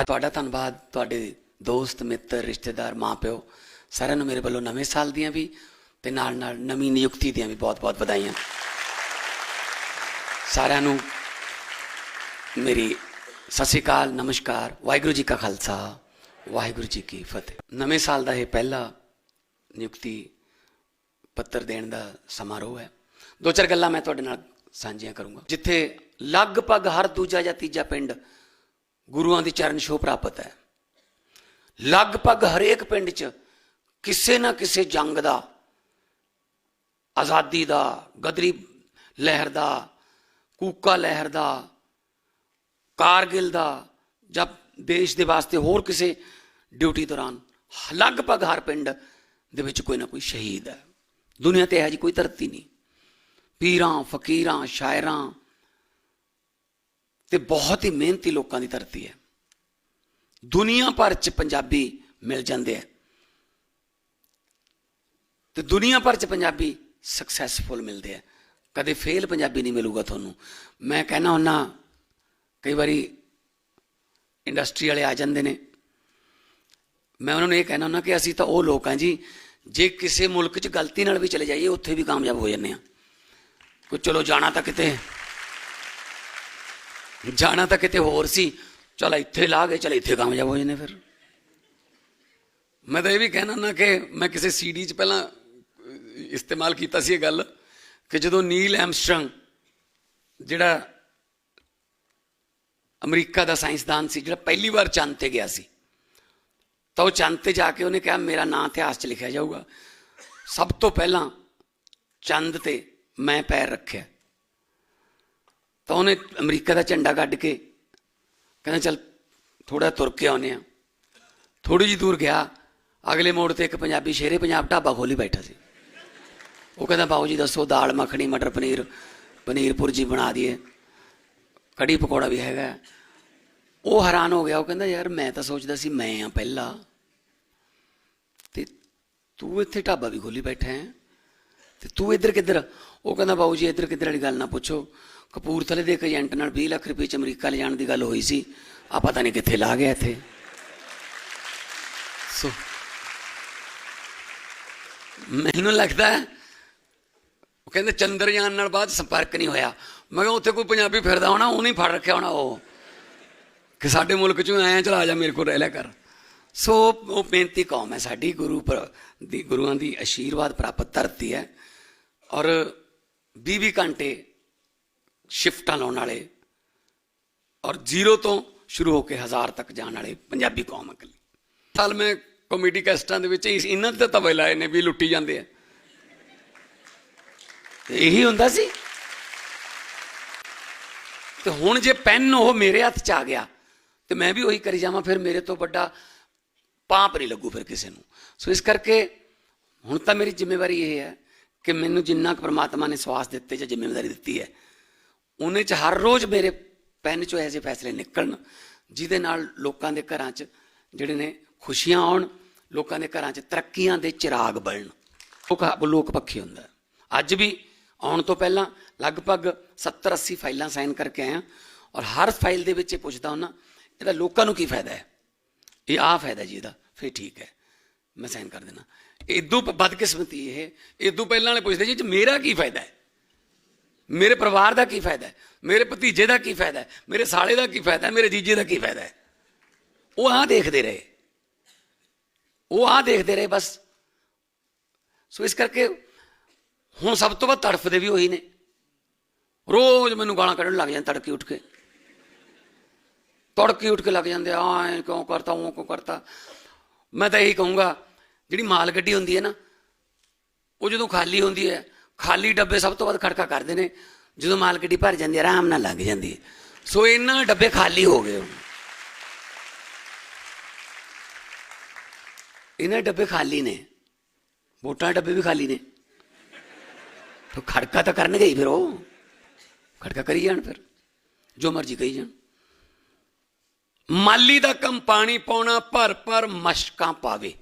ਅੱਜ ਤੁਹਾਡਾ ਧੰਨਵਾਦ, ਤੁਹਾਡੇ ਦੋਸਤ, ਮਿੱਤਰ, ਰਿਸ਼ਤੇਦਾਰ, ਮਾਪਿਓ ਸਾਰਿਆਂ ਨੂੰ ਮੇਰੇ ਵੱਲੋਂ ਨਵੇਂ ਸਾਲ ਦੀਆਂ ਵੀ ਤੇ ਨਾਲ ਨਾਲ ਨਵੀਂ ਨਿਯੁਕਤੀ ਦੀਆਂ ਵੀ ਬਹੁਤ-ਬਹੁਤ ਵਧਾਈਆਂ। ਸਾਰਿਆਂ ਨੂੰ ਮੇਰੀ ਸਤਿ ਸ਼੍ਰੀ ਅਕਾਲ, ਨਮਸਕਾਰ, ਵਾਹਿਗੁਰੂ ਜੀ ਕਾ ਖਾਲਸਾ, ਵਾਹਿਗੁਰੂ ਜੀ ਕੀ ਫਤਿਹ। ਨਵੇਂ ਸਾਲ ਦਾ ਇਹ ਪਹਿਲਾ ਨਿਯੁਕਤੀ ਪੱਤਰ ਦੇਣ ਦਾ ਸਮਾਰੋਹ ਹੈ। ਦੋ ਚਾਰ ਗੱਲਾਂ ਮੈਂ ਤੁਹਾਡੇ ਨਾਲ ਸਾਂਝੀਆਂ ਕਰੂੰਗਾ। ਜਿੱਥੇ ਲਗਭਗ ਹਰ ਦੂਜਾ ਜਾਂ ਤੀਜਾ ਪਿੰਡ ਗੁਰੂਆਂ ਦੀ ਚਰਨ ਛੋਹ ਪ੍ਰਾਪਤ ਹੈ। ਲਗਭਗ ਹਰੇਕ ਪਿੰਡ 'ਚ ਕਿਸੇ ਨਾ ਕਿਸੇ ਜੰਗ ਦਾ, ਆਜ਼ਾਦੀ ਦਾ, ਗਦਰੀ ਲਹਿਰ ਦਾ, ਕੂਕਾ ਲਹਿਰ ਦਾ, ਕਾਰਗਿਲ ਦਾ ਜਾਂ ਦੇਸ਼ ਦੇ ਵਾਸਤੇ ਹੋਰ ਕਿਸੇ ਡਿਊਟੀ ਦੌਰਾਨ ਲਗਭਗ ਹਰ ਪਿੰਡ ਦੇ ਵਿੱਚ ਕੋਈ ਨਾ ਕੋਈ ਸ਼ਹੀਦ ਹੈ। ਦੁਨੀਆ ਤੇ ਇਹ ਜੀ ਕੋਈ ਧਰਤੀ ਨਹੀਂ। ਪੀਰਾਂ, ਫਕੀਰਾਂ, ਸ਼ਾਇਰਾਂ ਤੇ ਬਹੁਤ ਹੀ ਮਿਹਨਤੀ ਲੋਕਾਂ ਦੀ ਧਰਤੀ ਹੈ। ਦੁਨੀਆ ਭਰ ਚ ਪੰਜਾਬੀ ਮਿਲ ਜਾਂਦੇ ਆ। ਤੇ ਦੁਨੀਆ ਭਰ ਚ ਪੰਜਾਬੀ ਸਕਸੈਸਫੁਲ ਮਿਲਦੇ ਆ। ਕਦੇ ਫੇਲ ਪੰਜਾਬੀ ਨਹੀਂ ਮਿਲੂਗਾ ਤੁਹਾਨੂੰ। ਮੈਂ ਕਹਿਣਾ ਹੁੰਨਾ ਕਈ ਵਾਰੀ ਇੰਡਸਟਰੀ ਵਾਲੇ ਆ ਜਾਂਦੇ ਨੇ। ਮੈਂ ਉਹਨਾਂ ਨੂੰ ਇਹ ਕਹਿਣਾ ਹੁੰਦਾ ਕਿ ਅਸੀਂ ਤਾਂ ਉਹ ਲੋਕ ਹਾਂ ਜੀ, ਜੇ ਕਿਸੇ ਮੁਲਕ 'ਚ ਗਲਤੀ ਨਾਲ ਵੀ ਚਲੇ ਜਾਈਏ, ਉੱਥੇ ਵੀ ਕਾਮਯਾਬ ਹੋ ਜਾਂਦੇ ਆ। ਕੋਈ ਚਲੋ ਜਾਣਾ ਤਾਂ ਕਿਤੇ ਜਾਣਾ ਤਾਂ ਕਿਤੇ ਹੋਰ ਸੀ। ਚਲ ਇੱਥੇ ਲਾ ਗਏ ਚਲ ਇੱਥੇ ਕਾਮਯਾਬ ਹੋ ਜਾਂਦੇ ਫਿਰ। ਮੈਂ ਤਾਂ ਇਹ ਵੀ ਕਹਿਣਾ ਨਾ ਕਿ ਮੈਂ ਕਿਸੇ ਸੀਡੀ 'ਚ ਪਹਿਲਾਂ ਇਸਤੇਮਾਲ ਕੀਤਾ ਸੀ ਇਹ ਗੱਲ ਕਿ ਜਦੋਂ ਨੀਲ ਐਮਸਟਰੰਗ ਜਿਹੜਾ ਅਮਰੀਕਾ ਦਾ ਸਾਇੰਸਦਾਨ ਸੀ, ਜਿਹੜਾ ਪਹਿਲੀ ਵਾਰ ਚੰਦ ਤੇ ਗਿਆ ਸੀ, ਤਾਂ ਉਹ ਚੰਦ ਤੇ ਜਾ ਕੇ ਉਹਨੇ ਕਿਹਾ, ਮੇਰਾ ਨਾਂ ਇਤਿਹਾਸ 'ਚ ਲਿਖਿਆ ਜਾਊਗਾ। ਸਭ ਤੋਂ ਪਹਿਲਾਂ ਚੰਦ ਤੇ ਮੈਂ ਪੈਰ ਰੱਖਿਆ। ਤਾਂ ਉਹਨੇ ਅਮਰੀਕਾ ਦਾ ਝੰਡਾ ਕੱਢ ਕੇ ਕਹਿੰਦਾ, ਚੱਲ ਥੋੜਾ ਤੁਰ ਕੇ ਆਉਨੇ ਆ ਥੋੜੀ ਜਿਹੀ ਦੂਰ ਗਿਆ। ਅਗਲੇ ਮੋੜ ਤੇ ਇੱਕ ਪੰਜਾਬੀ ਸ਼ੇਰੇ ਪੰਜਾਬ ਢਾਬਾ ਖੋਲੀ ਬੈਠਾ ਸੀ। ਉਹ ਕਹਿੰਦਾ, ਬਾਊ ਜੀ ਦੱਸੋ, ਦਾਲ, ਮੱਖਣੀ, ਮਟਰ, ਪਨੀਰ ਪਨੀਰ ਪੁਰਜੀ ਬਣਾ ਦਈਏ। ਕੜੀ ਪਕੌੜਾ ਵੀ ਹੈਗਾ ਉਹ ਹੈਰਾਨ ਹੋ ਗਿਆ। ਉਹ ਕਹਿੰਦਾ, ਯਾਰ ਮੈਂ ਤਾਂ ਸੋਚਦਾ ਸੀ ਮੈਂ ਆ ਪਹਿਲਾ। ਤੇ ਤੂੰ ਇੱਥੇ ਢਾਬਾ ਵੀ ਖੋਲੀ ਬੈਠਾ ਹੈ। ਤੇ ਤੂੰ ਇੱਧਰ ਕਿੱਧਰ ਉਹ ਕਹਿੰਦਾ, ਬਾਊ ਜੀ, ਇੱਧਰ ਕਿੱਧਰ ਵਾਲੀ ਗੱਲ ਨਾ ਪੁੱਛੋ। ਕਪੂਰਥਲੇ ਦੇ ਇੱਕ ਏਜੰਟ ਨਾਲ 20 ਲੱਖ ਰੁਪਏ ਚ ਅਮਰੀਕਾ ਲਿਜਾਣ ਦੀ ਗੱਲ ਹੋਈ ਸੀ। ਆ ਪਤਾ ਨਹੀਂ ਕਿੱਥੇ ਲਾ ਗਿਆ ਇੱਥੇ। ਸੋ, ਮੈਨੂੰ ਲੱਗਦਾ ਉਹ ਕਹਿੰਦੇ, ਚੰਦਰਯਾਨ ਨਾਲ ਬਾਅਦ ਸੰਪਰਕ ਨਹੀਂ ਹੋਇਆ। ਮੈਂ ਕਿਹਾ, ਉੱਥੇ ਕੋਈ ਪੰਜਾਬੀ ਫਿਰਦਾ ਹੋਣਾ, ਉਹਨੇ ਫੜ ਰੱਖਿਆ ਹੋਣਾ ਉਹ। ਕਿ ਸਾਡੇ ਮੁਲਕ ਚੋਂ ਐਂ ਚਲਾ ਜਾ, ਮੇਰੇ ਕੋਲ ਰਹਿ ਲਿਆ ਕਰ। ਸੋ, ਉਹ ਬੇਨਤੀ ਕੌਮ ਹੈ ਸਾਡੀ, ਗੁਰੂ ਪਰ, ਦੀ, ਗੁਰੂਆਂ ਦੀ ਆਸ਼ੀਰਵਾਦ ਪ੍ਰਾਪਤ ਧਰਤੀ ਹੈ। ਔਰ 20 ਘੰਟੇ ਸ਼ਿਫਟਾਂ ਲਾਉਣ ਵਾਲੇ ਔਰ ਜ਼ੀਰੋ ਤੋਂ ਸ਼ੁਰੂ ਹੋ ਕੇ ਹਜ਼ਾਰ ਤੱਕ ਜਾਣ ਵਾਲੇ ਪੰਜਾਬੀ ਕੌਮ ਅਕਲੀ ਸਾਲ ਮੈਂ ਕਮੇਡੀ ਕੈਸਟਾਂ ਦੇ ਵਿੱਚ ਇਸ- ਇਹਨਾਂ ਤੇ ਤਵੇ ਲਾਏ ਨੇ ਵੀ ਲੁੱਟੀ ਜਾਂਦੇ ਆ। ਇਹੀ ਹੁੰਦਾ ਸੀ। ਤੇ ਹੁਣ ਜੇ ਪੈਨ ਉਹ ਮੇਰੇ ਹੱਥ 'ਚ ਆ ਗਿਆ, ਤੇ ਮੈਂ ਵੀ ਉਹੀ ਕਰੀ ਜਾਵਾਂ, ਫਿਰ ਮੇਰੇ ਤੋਂ ਵੱਡਾ ਪਾਪ ਨਹੀਂ ਲੱਗੂ ਫਿਰ ਕਿਸੇ ਨੂੰ। ਸੋ ਇਸ ਕਰਕੇ ਹੁਣ ਤਾਂ ਮੇਰੀ ਜ਼ਿੰਮੇਵਾਰੀ ਇਹ ਹੈ ਕਿ ਮੈਨੂੰ ਜਿੰਨਾ ਕੁ ਪ੍ਰਮਾਤਮਾ ਨੇ ਸਵਾਸ ਦਿੱਤੇ ਜਾਂ ਜ਼ਿੰਮੇਵਾਰੀ ਦਿੱਤੀ ਹੈ, ਉਹਨੇ ਚ ਹਰ ਰੋਜ਼ ਮੇਰੇ ਪੈਨ ਚੋਂ ਐਸੇ ਫੈਸਲੇ ਨਿਕਲਣ, ਜਿਹਦੇ ਨਾਲ ਲੋਕਾਂ ਦੇ ਘਰਾਂ 'ਚ ਜਿਹੜੇ ਨੇ ਖੁਸ਼ੀਆਂ ਆਉਣ, ਲੋਕਾਂ ਦੇ ਘਰਾਂ 'ਚ ਤਰੱਕੀਆਂ ਦੇ ਚਿਰਾਗ ਬਲਣ ਉਹ ਲੋਕ ਪੱਖੀ ਹੁੰਦਾ। ਅੱਜ ਵੀ ਆਉਣ ਤੋਂ ਪਹਿਲਾਂ ਲਗਭਗ 70 80 ਫਾਈਲਾਂ ਸਾਈਨ ਕਰਕੇ ਆਇਆ ਔਰ ਹਰ ਫਾਈਲ ਦੇ ਵਿੱਚ ਇਹ ਪੁੱਛਦਾ ਹੁੰਦਾ, ਇਹਦਾ ਲੋਕਾਂ ਨੂੰ ਕੀ ਫਾਇਦਾ ਹੈ? ਇਹ ਆ ਫਾਇਦਾ ਜੀ, ਇਹਦਾ, ਫਿਰ ਠੀਕ ਹੈ। ਮੈਂ ਸਾਈਨ ਕਰ ਦੇਣਾ। ਇਦੋਂ ਬਦਕਿਸਮਤੀ ਇਹ। ਇਦੋਂ ਪਹਿਲਾਂ ਵਾਲੇ ਪੁੱਛਦੇ ਜੀ 'ਚ ਮੇਰਾ ਕੀ ਫਾਇਦਾ ਹੈ? ਮੇਰੇ ਪਰਿਵਾਰ ਦਾ ਕੀ ਫਾਇਦਾ ਹੈ? ਮੇਰੇ ਭਤੀਜੇ ਦਾ ਕੀ ਫਾਇਦਾ ਹੈ? ਮੇਰੇ ਸਾਲੇ ਦਾ ਕੀ ਫਾਇਦਾ ਹੈ? ਮੇਰੇ ਜੀਜੇ ਦਾ ਕੀ ਫਾਇਦਾ ਹੈ? ਉਹ ਆਹ ਦੇਖਦੇ ਰਹੇ। ਉਹ ਆਹ ਦੇਖਦੇ ਰਹੇ ਬਸ। ਸੋ ਇਸ ਕਰਕੇ ਹੁਣ ਸਭ ਤੋਂ ਵੱਧ ਤੜਫਦੇ ਵੀ ਉਹੀ ਨੇ। ਰੋਜ਼ ਮੈਨੂੰ ਗਾਲਾਂ ਕੱਢਣ ਲੱਗ ਜਾਂਦੇ, ਤੜਕੇ ਉੱਠ ਕੇ। ਤੜਕੇ ਉੱਠ ਕੇ ਲੱਗ ਜਾਂਦੇ ਆ ਐ ਕਿਉਂ ਕਰਤਾ ਉਹ ਕਿਉਂ ਕਰਤਾ। ਮੈਂ ਤਾਂ ਇਹੀ ਕਹੂੰਗਾ ਜਿਹੜੀ ਮਾਲ ਗੱਡੀ ਹੁੰਦੀ ਹੈ ਨਾ ਉਹ ਜਦੋਂ ਖਾਲੀ ਹੁੰਦੀ ਹੈ ਖਾਲੀ ਡੱਬੇ ਸਭ ਤੋਂ ਵੱਧ ਖੜਕਾ ਕਰਦੇ ਨੇ ਜਦੋਂ ਮਾਲ ਗੱਡੀ ਭਰ ਜਾਂਦੀ ਹੈ ਆਰਾਮ ਨਾਲ ਲੱਗ ਜਾਂਦੀ ਹੈ ਸੋ ਇਹਨਾਂ ਡੱਬੇ ਖਾਲੀ ਹੋ ਗਏ ਹੁਣ। ਇਹਨਾਂ ਡੱਬੇ ਖਾਲੀ ਨੇ ਵੋਟਾਂ ਦੇ ਡੱਬੇ ਵੀ ਖਾਲੀ ਨੇ ਤਾਂ ਖੜਕਾ ਤਾਂ ਕਰਨਗੇ ਹੀ ਫਿਰ ਉਹ ਖੜਕਾ ਕਰੀ ਜਾਣ ਫਿਰ ਜੋ ਮਰਜ਼ੀ ਕਹੀ ਜਾਣ ਮਾਲੀ ਦਾ ਕੰਮ ਪਾਣੀ ਪਾਉਣਾ, ਭਰ ਭਰ ਮਸ਼ਕਾਂ ਪਾਵੇ।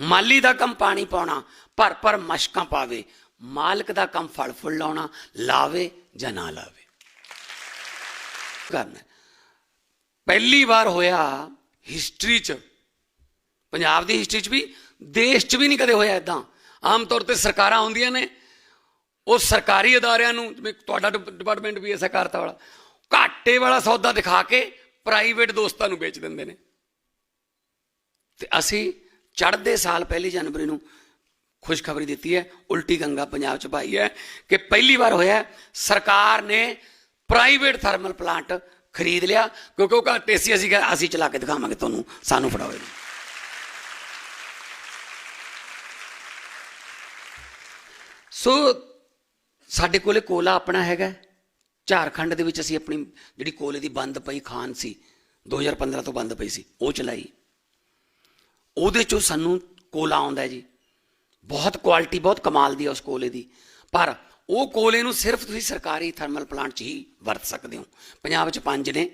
ਮਾਲੀ ਦਾ ਕੰਮ ਪਾਣੀ ਪਾਉਣਾ, ਭਰ ਭਰ ਮਸ਼ਕਾਂ ਪਾਵੇ। ਮਾਲਕ ਦਾ ਕੰਮ ਫਲ ਫੁੱਲ ਲਾਉਣਾ, ਲਾਵੇ ਜਾਂ ਨਾ ਲਾਵੇ। ਕਰਨਾ। ਪਹਿਲੀ ਵਾਰ ਹੋਇਆ ਹਿਸਟਰੀ 'ਚ। ਪੰਜਾਬ ਦੀ ਹਿਸਟਰੀ 'ਚ ਵੀ, ਦੇਸ਼ 'ਚ ਵੀ ਨਹੀਂ ਕਦੇ ਹੋਇਆ ਇਦਾਂ ਆਮ ਤੌਰ ਤੇ ਸਰਕਾਰਾਂ ਹੁੰਦੀਆਂ ਨੇ। ਉਹ ਸਰਕਾਰੀ ਅਦਾਰਿਆਂ ਨੂੰ, ਜਿਵੇਂ ਤੁਹਾਡਾ ਡਿਪ- ਡਿਪਾਰਟਮੈਂਟ ਵੀ ਹੈ ਸਹਿਕਾਰਤਾ ਵਾਲਾ, ਘਾਟੇ ਵਾਲਾ ਸੌਦਾ ਦਿਖਾ ਕੇ ਪ੍ਰਾਈਵੇਟ ਦੋਸਤਾਂ ਨੂੰ ਵੇਚ ਦਿੰਦੇ ਨੇ। ਤੇ ਅਸੀਂ ਚੜ੍ਹਦੇ ਸਾਲ ਪਹਿਲੀ ਜਨਵਰੀ ਨੂੰ ਖੁਸ਼ਖਬਰੀ ਦਿੱਤੀ ਹੈ, ਉਲਟੀ ਗੰਗਾ ਪੰਜਾਬ ਚ ਪਾਈ ਹੈ ਕਿ ਪਹਿਲੀ ਵਾਰ ਹੋਇਆ ਸਰਕਾਰ ਨੇ ਪ੍ਰਾਈਵੇਟ ਥਰਮਲ ਪਲਾਂਟ ਖਰੀਦ ਲਿਆ, ਕਿਉਂਕਿ ਉਹ ਘਾਟੇ ਸੀ ਅਸੀਂ ਅਸੀਂ ਚਲਾ ਕੇ ਦਿਖਾਵਾਂਗੇ ਤੁਹਾਨੂੰ, ਸਾਨੂੰ ਫੜਾਓ ਸੋ ਸਾਡੇ ਕੋਲੇ ਕੋਲਾ ਆਪਣਾ ਹੈਗਾ ਝਾਰਖੰਡ ਦੇ ਵਿੱਚ ਅਸੀਂ ਆਪਣੀ ਜਿਹੜੀ ਕੋਲੇ ਦੀ ਬੰਦ ਪਈ ਖਾਨ ਸੀ 2015 ਤੋਂ ਬੰਦ ਪਈ ਸੀ, ਉਹ ਚਲਾਈ। ਉਹਦੇ ਚੋਂ ਸਾਨੂੰ ਕੋਲਾ ਆਉਂਦਾ ਜੀ। ਬਹੁਤ ਕੁਆਲਿਟੀ ਬਹੁਤ ਕਮਾਲ ਦੀ ਹੈ ਉਸ ਕੋਲੇ ਦੀ। ਪਰ ਉਹ ਕੋਲੇ ਨੂੰ ਸਿਰਫ ਤੁਸੀਂ ਸਰਕਾਰੀ ਥਰਮਲ ਪਲਾਂਟ 'ਚ ਹੀ ਵਰਤ ਸਕਦੇ ਹੋ। ਪੰਜਾਬ 'ਚ ਪੰਜ ਨੇ।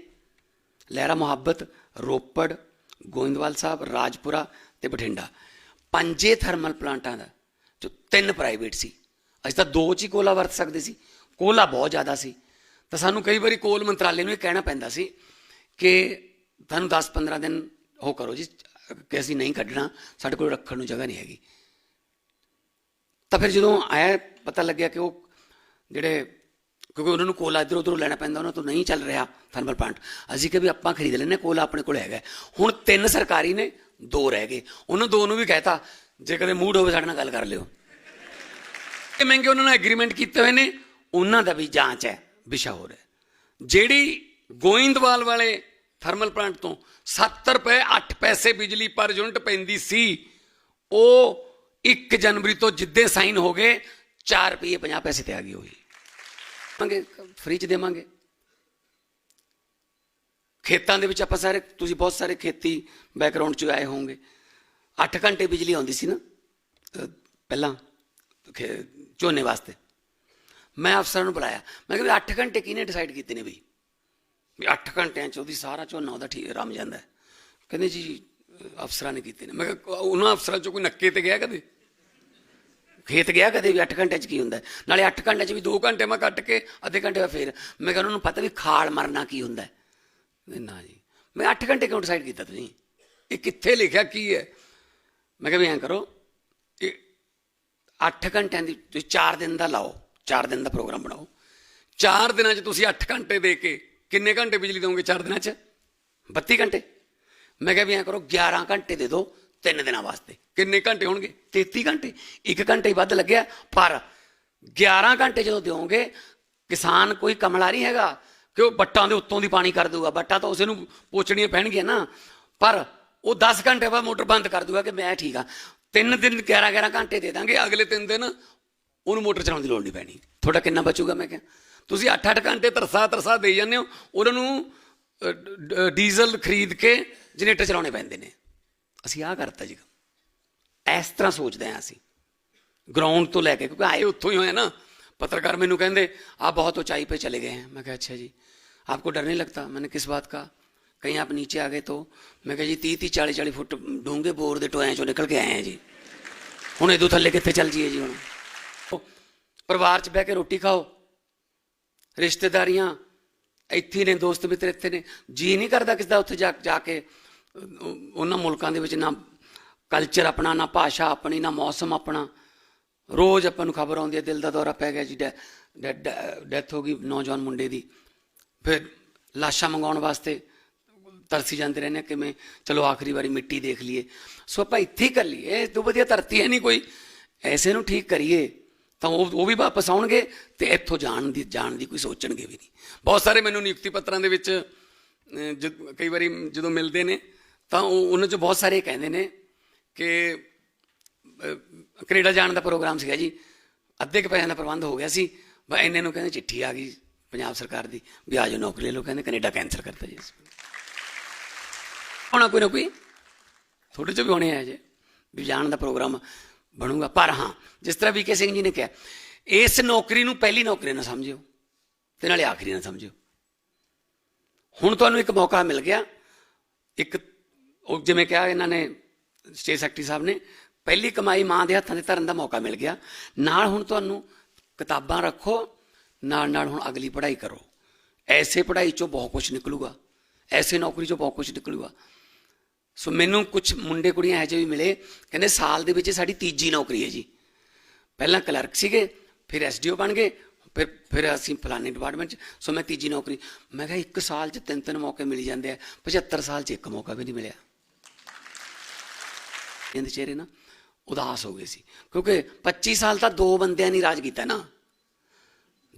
ਲਹਿਰਾ ਮੁਹੱਬਤ, ਰੋਪੜ, ਗੋਇੰਦਵਾਲ ਸਾਹਿਬ, ਰਾਜਪੁਰਾ ਤੇ ਬਠਿੰਡਾ। ਪੰਜੇ ਥਰਮਲ ਪਲਾਂਟਾਂ ਦਾ, ਜੋ ਤਿੰਨ ਪ੍ਰਾਈਵੇਟ ਸੀ। ਅਸੀਂ ਤਾਂ ਦੋ 'ਚ ਹੀ ਕੋਲਾ ਵਰਤ ਸਕਦੇ ਸੀ। ਕੋਲਾ ਬਹੁਤ ਜ਼ਿਆਦਾ ਸੀ। ਤਾਂ ਸਾਨੂੰ ਕਈ ਵਾਰੀ ਕੋਲ ਮੰਤਰਾਲੇ ਨੂੰ ਇਹ ਕਹਿਣਾ ਪੈਂਦਾ ਸੀ ਕਿ ਤੁਹਾਨੂੰ 10-15 ਦਿਨ ਉਹ ਕਰੋ ਜੀ, ਕਿ ਅਸੀਂ ਨਹੀਂ ਕੱਢਣਾ, ਸਾਡੇ ਕੋਲ ਰੱਖਣ ਨੂੰ ਜਗ੍ਹਾ ਨਹੀਂ ਹੈਗੀ। ਤਾਂ ਫਿਰ ਜਦੋਂ ਆਇਆ, ਪਤਾ ਲੱਗਿਆ ਕਿ ਉਹ ਜਿਹੜੇ, ਕਿਉਂਕਿ ਉਹਨਾਂ ਨੂੰ ਕੋਲਾ ਇਧਰ ਉਧਰੋਂ ਲੈਣਾ ਪੈਂਦਾ, ਉਹਨਾਂ ਤੋਂ ਨਹੀਂ ਚੱਲ ਰਿਹਾ ਥਰਮਲ ਪਲਾਂਟ। ਅਸੀਂ ਕਿ ਵੀ ਆਪਾਂ ਖਰੀਦ ਲੈਨੇ ਕੋਲਾ ਆਪਣੇ ਕੋਲ ਹੈਗਾ। ਹੁਣ ਤਿੰਨ ਸਰਕਾਰੀ ਨੇ, ਦੋ ਰਹਿ ਗਏ। ਉਹਨਾਂ ਦੋ ਨੂੰ ਵੀ ਕਹਿਤਾ, ਜੇ ਕਦੇ ਮੂਡ ਹੋਵੇ ਸਾਡੇ ਨਾਲ ਗੱਲ ਕਰ ਲਿਓ। ਕਿ ਮਹਿੰਗੇ ਉਹਨਾਂ ਨਾਲ ਐਗਰੀਮੈਂਟ ਕੀਤੇ ਹੋਏ ਨੇ, ਉਹਨਾਂ ਦਾ ਵੀ ਜਾਂਚ ਹੈ। ਵਿਸ਼ਾ ਹੋ ਰਿਹਾ ਜਿਹੜੀ ਗੋਇੰਦਵਾਲ ਵਾਲੇ ਥਰਮਲ ਪਲਾਂਟ ਤੋਂ 70 ਰੁਪਏ 8 ਪੈਸੇ ਬਿਜਲੀ ਪਰ ਯੂਨਿਟ ਪੈਂਦੀ ਸੀ, ਉਹ 1 ਜਨਵਰੀ ਤੋਂ ਜਿੱਦੇ ਸਾਈਨ ਹੋ ਗਏ 4 ਰੁਪਏ 50 ਪੈਸੇ ਤੇ ਆ ਗਈ ਹੋਈ ਮੰਗੇ ਫ੍ਰੀ ਚ ਦੇਵਾਂਗੇ। ਖੇਤਾਂ ਦੇ ਵਿੱਚ ਆਪਾਂ ਸਾਰੇ, ਤੁਸੀਂ ਬਹੁਤ ਸਾਰੇ ਖੇਤੀ ਬੈਕਗ੍ਰਾਉਂਡ ਚ ਆਏ ਹੋਵੋਗੇ। 8 ਘੰਟੇ ਬਿਜਲੀ ਆਉਂਦੀ ਸੀ ਨਾ ਪਹਿਲਾਂ, ਖੇ- ਝੋਨੇ ਵਾਸਤੇ। ਮੈਂ ਅਫਸਰਾਂ ਨੂੰ ਬੁਲਾਇਆ। ਮੈਂ ਕਿਹਾ ਵੀ 8 ਘੰਟੇ ਕਿਹਨੇ ਡਿਸਾਈਡ ਕੀਤੇ ਨੇ ਬਈ? ਵੀ 8 ਘੰਟਿਆਂ ਚ ਉਹਦੀ ਸਾਰਾ ਝੋਨਾ ਉਹਦਾ ਠੀਕ ਰਮ ਜਾਂਦਾ। ਕਹਿੰਦੇ ਜੀ, ਅਫਸਰਾਂ ਨੇ ਕੀਤੇ ਨੇ। ਮੈਂ ਕਿਹਾ, ਉਹਨਾਂ ਅਫਸਰਾਂ ਚੋਂ ਕੋਈ ਨੱਕੇ ਤੇ ਗਿਆ ਕਦੇ? ਖੇਤ ਗਿਆ ਕਦੇ ਵੀ 8 ਘੰਟੇ ਚ ਕੀ ਹੁੰਦਾ? ਨਾਲੇ 8 ਘੰਟੇ ਚ ਵੀ 2 ਘੰਟੇ ਮੈਂ ਕੱਟ ਕੇ, ਅੱਧੇ ਘੰਟੇ ਬਾਅਦ ਫੇਰ। ਮੈਂ ਕਿਹਾ, ਉਹਨਾਂ ਨੂੰ ਪਤਾ ਵੀ ਖਾਲ ਮਰਨਾ ਕੀ ਹੁੰਦਾ ਨਾ ਜੀ। ਮੈਂ 8 ਘੰਟੇ ਕਿਉਂ ਡਿਸਾਈਡ ਕੀਤਾ ਤੁਸੀਂ? ਇਹ ਕਿੱਥੇ ਲਿਖਿਆ, ਕੀ ਹੈ? ਮੈਂ ਕਿਹਾ ਵੀ ਐਂ ਕਰੋ, ਇਹ 8 ਘੰਟਿਆਂ ਦੀ, ਤੁਸੀਂ 4 ਦਿਨ ਦਾ ਲਾਓ। 4 ਦਿਨ ਦਾ ਪ੍ਰੋਗਰਾਮ ਬਣਾਓ। 4 ਦਿਨਾਂ 'ਚ ਤੁਸੀਂ 8 ਘੰਟੇ ਦੇ ਕੇ ਕਿੰਨੇ ਘੰਟੇ ਬਿਜਲੀ ਦੋਗੇ 4 ਦਿਨਾਂ 'ਚ? 32 ਘੰਟੇ। ਮੈਂ ਕਿਹਾ ਵੀ ਐਂ ਕਰੋ 11 ਘੰਟੇ ਦੇ ਦਿਓ 3 ਦਿਨਾਂ ਵਾਸਤੇ। ਕਿੰਨੇ ਘੰਟੇ ਹੋਣਗੇ? 33 ਘੰਟੇ। 1 ਘੰਟੇ ਹੀ ਵੱਧ ਲੱਗਿਆ, ਪਰ 11 ਘੰਟੇ ਜਦੋਂ ਦਿਓਗੇ, ਕਿਸਾਨ ਕੋਈ ਕਮਲਾ ਨਹੀਂ ਹੈਗਾ ਕਿ ਉਹ ਬੱਟਾਂ ਦੇ ਉੱਤੋਂ ਦੀ ਪਾਣੀ ਕਰ ਦੂਗਾ ਬੱਟਾਂ ਤਾਂ ਉਸੇ ਨੂੰ ਪੋਚਣੀਆਂ ਪੈਣਗੀਆਂ ਨਾ। ਪਰ ਉਹ 10 ਘੰਟੇ ਬਾਅਦ ਮੋਟਰ ਬੰਦ ਕਰ ਦੂਗਾ ਕਿ ਮੈਂ ਠੀਕ ਆ। ਤਿੰਨ ਦਿਨ 11 11 ਘੰਟੇ ਦੇ ਦਾਂਗੇ, ਅਗਲੇ ਤਿੰਨ ਦਿਨ ਉਹਨੂੰ ਮੋਟਰ ਚਲਾਉਣ ਦੀ ਲੋੜ ਨਹੀਂ ਪੈਣੀ ਤੁਹਾਡਾ ਕਿੰਨਾ ਬਚੂਗਾ ਮੈਂ ਕਿਹਾ ਤੁਸੀਂ 8-8 ਘੰਟੇ ਤਰਸਾ ਤਰਸਾ ਦੇਈ ਜਾਂਦੇ ਹੋ ਉਹਨਾਂ ਨੂੰ ਅ, ਡ- ਡ- ਡੀਜ਼ਲ ਖਰੀਦ ਕੇ ਜਨਰੇਟਰ ਚਲਾਉਣੇ ਪੈਂਦੇ ਨੇ ਅਸੀਂ ਆਹ ਕਰਤਾ ਜੀ ਇਸ ਤਰ੍ਹਾਂ ਸੋਚਦੇ ਹਾਂ ਅਸੀਂ ग्राउंड तो लेके क्योंकि आए उत्थों ही हुए ना पत्रकार मैंने कहते आप बहुत ऊंचाई पे चले गए हैं मैं कहा अच्छा जी आपको डर नहीं लगता मैंने किस बात का कहीं आप नीचे आ गए तो मैं कहा जी तीह तीह चाली चाली फुट डूंगे बोर ਦੇ ਟੋਇਆਂ ਚੋਂ ਨਿਕਲ ਕੇ ਆਏ हैं जी ਹੁਣ ਇਦੋਂ ਥੱਲੇ ਕਿੱਥੇ ਚੱਲ ਜੀਏ ਜੀ ਹੁਣ ਉਹ ਪਰਿਵਾਰ 'ਚ ਬਹਿ ਕੇ ਰੋਟੀ ਖਾਓ। ਰਿਸ਼ਤੇਦਾਰੀਆਂ ਇੱਥੇ ਨੇ, ਦੋਸਤ ਮਿੱਤਰ ਇੱਥੇ ਨੇ। ਜੀ ਨਹੀਂ ਕਰਦਾ ਕਿਸ ਦਾ ਉੱਥੇ ਜਾ ਜਾ ਕੇ। ਉਹਨਾਂ ਮੁਲਕਾਂ ਦੇ ਵਿੱਚ ਨਾ ਕਲਚਰ ਆਪਣਾ, ਨਾ ਭਾਸ਼ਾ ਆਪਣੀ, ਨਾ ਮੌਸਮ ਆਪਣਾ। ਰੋਜ਼ ਆਪਾਂ ਨੂੰ ਖਬਰ ਆਉਂਦੀ ਹੈ, ਦਿਲ ਦਾ ਦੌਰਾ ਪੈ ਗਿਆ ਜੀ ਡੈਥ ਹੋ ਗਈ ਨੌਜਵਾਨ ਮੁੰਡੇ ਦੀ। ਫਿਰ ਲਾਸ਼ਾਂ ਮੰਗਾਉਣ ਵਾਸਤੇ ਤਰਸੀ ਜਾਂਦੇ ਰਹਿੰਦੇ ਹਾਂ ਕਿਵੇਂ ਚਲੋ ਆਖਰੀ ਵਾਰੀ ਮਿੱਟੀ ਦੇਖ ਲਈਏ। ਸੋ ਆਪਾਂ ਇੱਥੇ ਹੀ ਕਰ ਲਈਏ, ਇਹ ਤੋਂ ਵਧੀਆ ਧਰਤੀ ਹੈ ਨਹੀਂ ਕੋਈ। ਐਸੇ ਨੂੰ ਠੀਕ ਕਰੀਏ। ਤਾਂ ਉਹ ਉਹ ਵੀ ਵਾਪਸ ਆਉਣਗੇ ਤੇ ਇੱਥੋਂ ਜਾਣ ਦੀ ਜਾਣ ਦੀ ਕੋਈ ਸੋਚਣਗੇ ਵੀ ਨਹੀਂ। ਬਹੁਤ ਸਾਰੇ ਮੈਨੂੰ ਨਿਯੁਕਤੀ ਪੱਤਰਾਂ ਦੇ ਵਿੱਚ ਜਦ- ਕਈ ਵਾਰੀ ਜਦੋਂ ਮਿਲਦੇ ਨੇ ਤਾਂ ਉਹ ਉਹਨਾਂ 'ਚ ਬਹੁਤ ਸਾਰੇ ਕਹਿੰਦੇ ਨੇ ਕਿ ਅਹ, ਕੈਨੇਡਾ ਜਾਣ ਦਾ ਪ੍ਰੋਗਰਾਮ ਸੀਗਾ ਜੀ। ਅੱਧੇ ਕੁ ਪੈਸਿਆਂ ਦਾ ਪ੍ਰਬੰਧ ਹੋ ਗਿਆ ਸੀ। ਬਸ ਇੰਨੇ ਨੂੰ ਕਹਿੰਦੇ ਚਿੱਠੀ ਆ ਗਈ ਪੰਜਾਬ ਸਰਕਾਰ ਦੀ ਵੀ ਆ ਜਾਓ ਨੌਕਰੀ ਲੈ ਲਓ ਕਹਿੰਦੇ ਕੈਨੇਡਾ ਕੈਂਸਲ ਕਰਤਾ ਜੀ। ਹੋਣਾ ਕੋਈ ਨਾ ਕੋਈ ਥੋੜੇ ਚ ਵੀ ਹੋਣੇ ਆ ਜੇ ਵੀ ਜਾਣ ਦਾ ਪ੍ਰੋਗਰਾਮ। ਬਣੂਗਾ। ਪਰ ਹਾਂ, ਜਿਸ ਤਰ੍ਹਾਂ ਵੀਕੇ ਸਿੰਘ ਜੀ ਨੇ ਕਿਹਾ, ਇਸ ਨੌਕਰੀ ਨੂੰ ਪਹਿਲੀ ਨੌਕਰੀ ਨਾ ਸਮਝਿਓ ਤੇ ਨਾਲੇ ਆਖਰੀ ਨਾ ਸਮਝਿਓ। ਹੁਣ ਤੁਹਾਨੂੰ ਇੱਕ ਮੌਕਾ ਮਿਲ ਗਿਆ। ਇੱਕ ਉਹ ਜਿਵੇਂ ਕਿਹਾ ਇਹਨਾਂ ਨੇ, ਸਟੇਟ ਸੈਕਟਰੀ ਸਾਹਿਬ ਨੇ, ਪਹਿਲੀ ਕਮਾਈ ਮਾਂ ਦੇ ਹੱਥਾਂ ਦੇ ਧਰਨ ਦਾ ਮੌਕਾ ਮਿਲ ਗਿਆ। ਨਾਲ ਹੁਣ ਤੁਹਾਨੂੰ ਕਿਤਾਬਾਂ ਰੱਖੋ, ਨਾਲ ਨਾਲ ਹੁਣ ਅਗਲੀ ਪੜ੍ਹਾਈ ਕਰੋ। ਐਸੇ ਪੜ੍ਹਾਈ ਚੋਂ ਬਹੁਤ ਕੁਝ ਨਿਕਲੂਗਾ। ਐਸੇ ਨੌਕਰੀ ਚੋਂ ਬਹੁਤ ਕੁਝ ਨਿਕਲੂਗਾ। ਸੋ ਮੈਨੂੰ ਕੁਝ ਮੁੰਡੇ ਕੁੜੀਆਂ ਇਹੋ ਜਿਹੇ ਵੀ ਮਿਲੇ, ਕਹਿੰਦੇ ਸਾਲ ਦੇ ਵਿੱਚ ਸਾਡੀ ਤੀਜੀ ਨੌਕਰੀ ਹੈ ਜੀ। ਪਹਿਲਾਂ ਕਲਰਕ ਸੀਗੇ, ਫਿਰ ਐਸਡੀਓ ਬਣ ਗਏ, ਫਿਰ ਫਿਰ ਅਸੀਂ ਫਲਾਣੇ ਡਿਪਾਰਟਮੈਂਟ ਚ ਸੋ ਮੈਂ ਤੀਜੀ ਨੌਕਰੀ, ਮੈਂ ਕਿਹਾ ਇੱਕ ਸਾਲ ਚ ਤਿੰਨ ਤਿੰਨ ਮੌਕੇ ਮਿਲ ਜਾਂਦੇ ਆ 75 ਸਾਲ ਚ ਇੱਕ ਮੌਕਾ ਵੀ ਨਹੀਂ ਮਿਲਿਆ। ਇਹਦੇ ਚਿਹਰੇ ਨਾ ਉਦਾਸ ਹੋ ਗਏ ਸੀ, ਕਿਉਂਕਿ 25 ਸਾਲ ਤਾਂ ਦੋ ਬੰਦਿਆਂ ਨੇ ਰਾਜ ਕੀਤਾ ਨਾ।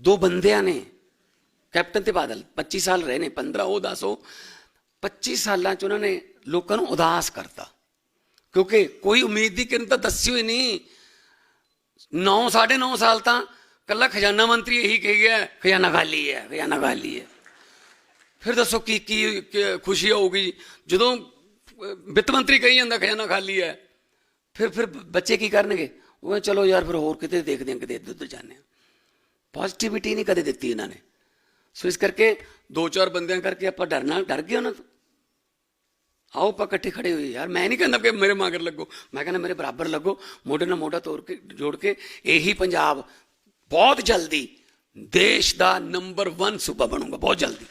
ਦੋ ਬੰਦਿਆਂ ਨੇ, ਕੈਪਟਨ ਤੇ ਬਾਦਲ 25 ਸਾਲ ਰਹੇ ਨੇ 15 ਉਹ ਦੱਸੋ 25 ਸਾਲਾਂ ਚ ਉਹਨਾਂ ਨੇ ਲੋਕਾਂ ਨੂੰ ਉਦਾਸ ਕਰਤਾ। ਕਿਉਂਕਿ ਕੋਈ ਉਮੀਦ ਦੀ ਕਿਰਨ ਤਾਂ ਦੱਸੀ ਹੋਈ ਨਹੀਂ। 9 9.5 ਸਾਲ ਤਾਂ ਕੱਲਾ ਖਜ਼ਾਨਾ ਮੰਤਰੀ ਇਹੀ ਕਹੀ ਗਿਆ, ਖਜ਼ਾਨਾ ਖਾਲੀ ਹੈ, ਖਜ਼ਾਨਾ ਖਾਲੀ ਹੈ। ਫਿਰ ਦੱਸੋ ਕੀ ਕੀ ਖੁਸ਼ੀ ਹੋਊਗੀ? ਜਦੋਂ ਵਿੱਤ ਮੰਤਰੀ ਕਹੀ ਜਾਂਦਾ, ਖਜ਼ਾਨਾ ਖਾਲੀ ਹੈ। ਫਿਰ ਫਿਰ ਬੱਚੇ ਕੀ ਕਰਨਗੇ? ਉਹ ਚਲੋ ਯਾਰ, ਫਿਰ ਹੋਰ ਕਿਤੇ ਦੇਖਦੇ ਹਾਂ, ਕਿਤੇ ਇੱਧਰ ਉੱਧਰ ਜਾਂਦੇ ਹਾਂ। ਪੋਜ਼ਿਟਿਵਿਟੀ ਨਹੀਂ ਕਦੇ ਦਿੱਤੀ ਇਹਨਾਂ ਨੇ। ਸੋ ਇਸ ਕਰਕੇ ਦੋ ਚਾਰ ਬੰਦਿਆਂ ਕਰਕੇ ਆਪਾਂ ਡਰਨਾ, ਡਰ ਗਏ ਉਹਨਾਂ ਤੋਂ। ਆਓ ਆਪਾਂ ਇਕੱਠੇ ਖੜੇ ਹੋਏ, ਯਾਰ ਮੈਂ ਨਹੀਂ ਕਹਿੰਦਾ ਕਿ ਮੇਰੇ ਮਗਰ ਲੱਗੋ। ਮੈਂ ਕਹਿੰਦਾ ਮੇਰੇ ਬਰਾਬਰ ਲੱਗੋ, ਮੋਢੇ ਨਾਲ ਮੋਢਾ ਤੋੜ ਕੇ, ਜੋੜ ਕੇ, ਇਹੀ ਪੰਜਾਬ ਬਹੁਤ ਜਲਦੀ ਦੇਸ਼ ਦਾ ਨੰਬਰ 1 ਸੂਬਾ ਬਣੂਗਾ, ਬਹੁਤ ਜਲਦੀ।